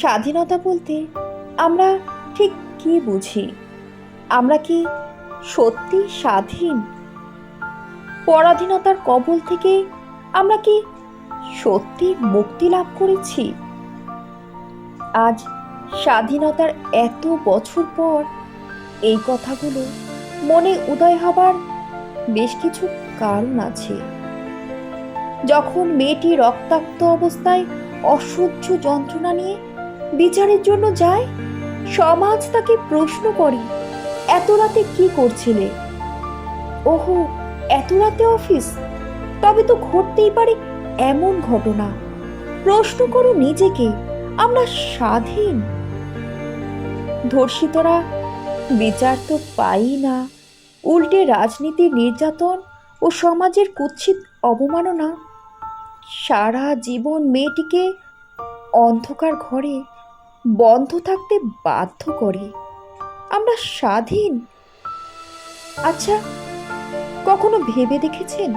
স্বাধীনতা বলতে আমরা ঠিক কি বুঝি? আমরা কি সত্যি স্বাধীন? পরাধীনতার কবল থেকে আমরা কি সত্যি মুক্তি লাভ করেছি? আজ স্বাধীনতার এত বছর পর এই কথাগুলো মনে উদয় হবার বেশ কিছু কারণ আছে। যখন মেয়েটি রক্তাক্ত অবস্থায় অসহ্য যন্ত্রণা নিয়ে বিচারের জন্য যায়? সমাজ তাকে প্রশ্ন করে, এত রাতে কি করছিলে? ওহো, এত রাতে অফিস? তবে তো ঘটতেই পারে এমন ঘটনা। প্রশ্ন করো নিজেকে, আমরা স্বাধীন। ধর্ষিতরা বিচার তো পাই না। উল্টে রাজনীতির নির্যাতন ও সমাজের কুৎসিত অবমাননা। সারা জীবন মেয়েটিকে অন্ধকার ঘরে বন্ধ থাকতে বাধ্য করে। আমরা স্বাধীন। আচ্ছা কখনো ভেবে দেখেছেন?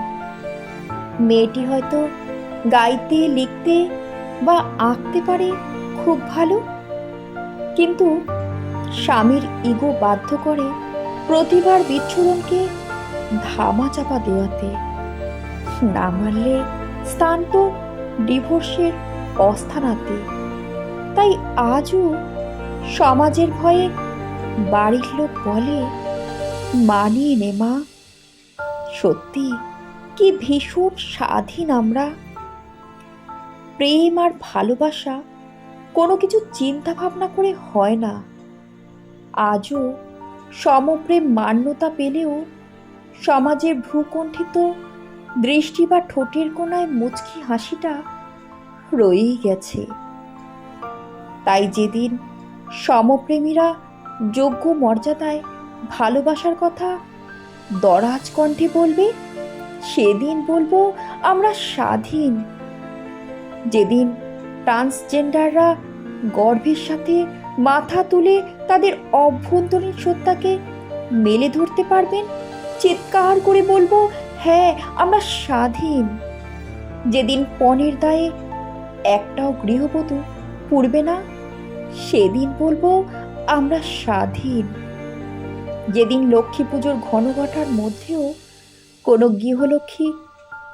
মেয়েটি হয়তো গাইতে, লিখতে বা আঁকতে পারে খুব ভালো। কিন্তু স্বামীর ইগো বাধ্য করে প্রতিবার বিচ্ছুরণকে ধামা চাপা দেওয়াতে না মানলে স্থান তো ডিভোর্সের অস্থানাতে। তাই আজও সমাজের ভয়ে বাড়ির লোক বলে, মানিয়ে নে মা। সত্যি কি ভীষণ স্বাধীন আমরা। প্রেম আর ভালোবাসা কোনো কিছু চিন্তা ভাবনা করে হয় না। আজও সমপ্রেম মান্যতা পেলেও সমাজের ভ্রুকণ্ঠিত দৃষ্টি বা ঠোঁটের কোনায় মুচকি হাসিটা রয়েই গেছে। তাই যেদিন সমপ্রেমীরা যোগ্য মর্যাদায় ভালোবাসার কথা দরাজ কণ্ঠে বলবে, সেদিন বলব আমরা স্বাধীন। যেদিন ট্রান্সজেন্ডাররা গর্ভের সাথে মাথা তুলে তাদের অভ্যন্তরীণ সত্তাকে মেলে ধরতে পারবেন, চিৎকার করে বলব হ্যাঁ আমরা স্বাধীন। যেদিন পণের দায়ে একটাও গৃহবধূ পুড়বে না সেদিন বলব আমরা স্বাধীন। যেদিন লক্ষ্মী পুজোর ঘনঘটার মধ্যেও কোনো গৃহলক্ষ্মী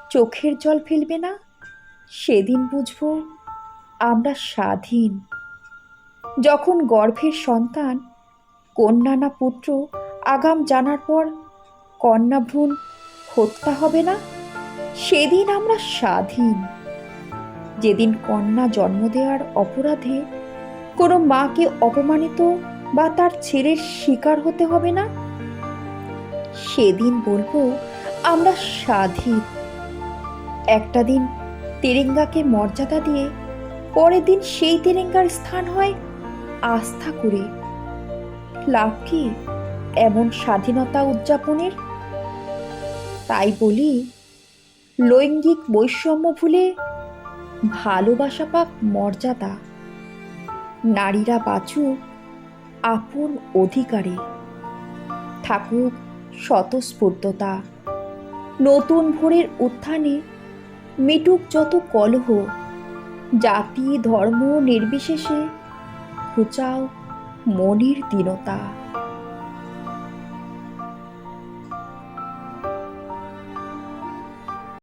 চোখের জল ফেলবে না, সেদিন বুঝব আমরা স্বাধীন। যখন গর্ভের সন্তান, কন্যা না পুত্র আগাম জানার পর কন্যা ভ্রূণ হত্যা হবে না, সেদিন আমরা স্বাধীন। যেদিন কন্যা জন্ম দেওয়ার অপরাধে কোনো মাকে অপমানিত বা তার ছেলের শিকার হতে হবে না? সেদিন বলব, আমরা স্বাধীন। একটা দিন তেরেঙ্গাকে মর্যাদা দিয়ে, পরের দিন সেই তেরেঙ্গার স্থান হয় আস্থা করে। লাভ কি এমন স্বাধীনতা উদযাপনের? তাই বলি, লৈঙ্গিক বৈষম্য ভুলে ভালোবাসা পাক মর্যাদা। নারীরা বাঁচুক, আপন অধিকারে থাকুক স্বতঃস্ফূর্ততা। নতুন ভোরের উত্থানে মিটুক যত কলহ, জাতি ধর্ম নির্বিশেষে ঘুচাও মনের দীনতা।